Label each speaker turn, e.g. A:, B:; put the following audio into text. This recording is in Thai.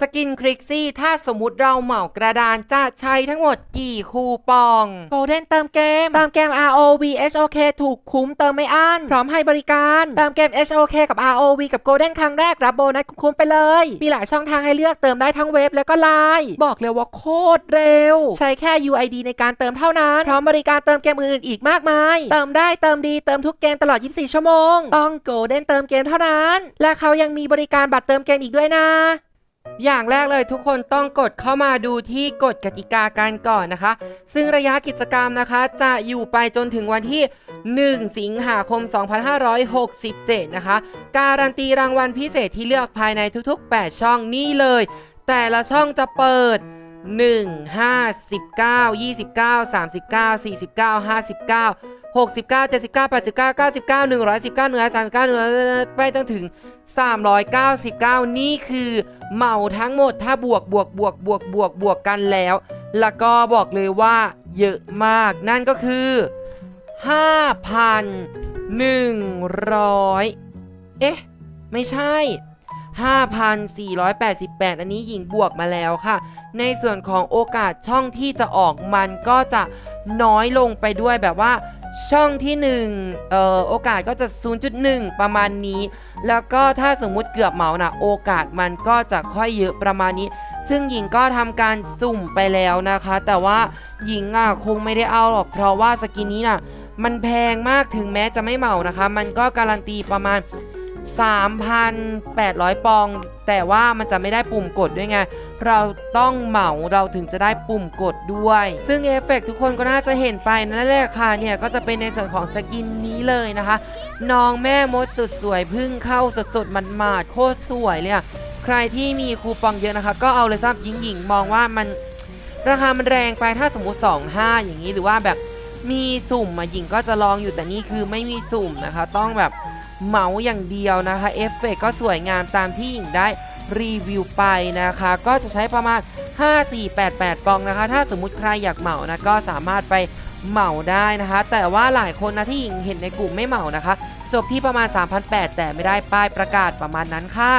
A: สกินคลิกซี่ถ้าสมมติเราเหมากระดานจะใช้ทั้งหมดกี่คูปองโกลเด้นเติมเกม เติมเกม ROV HOK ถูกคุ้มเติมไม่อั้นพร้อมให้บริการ เติมเกม HOK กับ ROV กับโกลเด้นครั้งแรก รับโบนัสคุ้มไปเลย มีหลายช่องทางให้เลือกเติมได้ทั้งเว็บแล้วก็ไลน์บอกเลยว่าโคตรเร็ว ใช้แค่ UID ในการเติมเท่านั้น พร้อมบริการเติมเกมอื่นอีกมากมาย เติมได้เติมดีเติมทุกเกมตลอด 24 ชั่วโมง ต้องโกลเด้นเติมเกมเท่านั้น และเขายังมีบริการบัตรเติมเกมอีกด้วยนะ อย่างแรกเลยทุกคนต้องกดเข้ามาดูที่กฎกติกากันก่อนนะคะ ซึ่งระยะกิจกรรมนะคะ จะอยู่ไปจนถึงวันที่ 1 สิงหาคม 2567 นะคะ การันตีรางวัลพิเศษที่เลือกภายในทุก ๆ 8 ช่องนี่เลย แต่ละช่องจะเปิด 1 5 19 29 39 49 59 69 79 89 99 119 139 139ไปจนถึง 399 นี่คือ เหมาทั้งหมดถ้าบวกบวกบวกบวกบวกบวกกันแล้ว แล้วก็บอกเลยว่าเยอะมากนั่นก็คือ 5,100 เอ๊ะ ไม่ใช่ 5,488 อันนี้หญิงบวกมาแล้วค่ะ ในส่วนของโอกาสช่องที่จะออกมันก็จะน้อยลงไปด้วยแบบว่าช่องที่1เอ่อโอกาสก็จะ 0.1 ประมาณนี้ แล้วก็ถ้าสมมุติเกือบเหมานะโอกาสมันก็จะค่อยเยอะประมาณนี้ ซึ่งหญิงก็ทำการสุ่มไปแล้วนะคะ แต่ว่าหญิงอะคงไม่ได้เอาหรอก เพราะว่าสกินนี้น่ะมันแพงมากถึงแม้จะไม่เหมานะคะ มันก็การันตีประมาณ 3,800 ปอง แต่ว่ามันจะไม่ได้ปุ่มกดด้วยไง เราต้องเหมาเราถึงจะได้ปุ่มกดด้วย ซึ่งเอฟเฟกต์ทุกคนก็น่าจะเห็นไปนั่นแหละค่ะเนี่ยก็จะเป็นในส่วนของสกินนี้เลยนะคะ น้องแม่มดสุดสวยพึ่งเข้าสดสดๆหมาดโคตรสวยเลยอะใครที่มีคูปองเยอะนะคะ ก็เอาเลยซับยิงหญิงๆมองว่ามันราคามันแรงไปถ้าสมมุติ 2-5 อย่างนี้หรือว่าแบบมีสุ่มมาหญิงก็จะลองอยู่แต่นี่คือไม่มีสุ่มนะคะ ต้องแบบเหมาอย่างเดียวนะคะเอฟเฟกต์ก็สวยงามตามที่หญิงได้ รีวิวไปนะคะ ก็จะใช้ประมาณ 5488ปองนะคะ ถ้าสมมุติใครอยากเหมานะก็สามารถไปเหมาได้นะคะ แต่ว่าหลายคนนะที่หญิงเห็นในกลุ่มไม่เหมานะคะ จบที่ประมาณ 3,800แต่ไม่ได้ป้ายประกาศประมาณนั้นค่ะ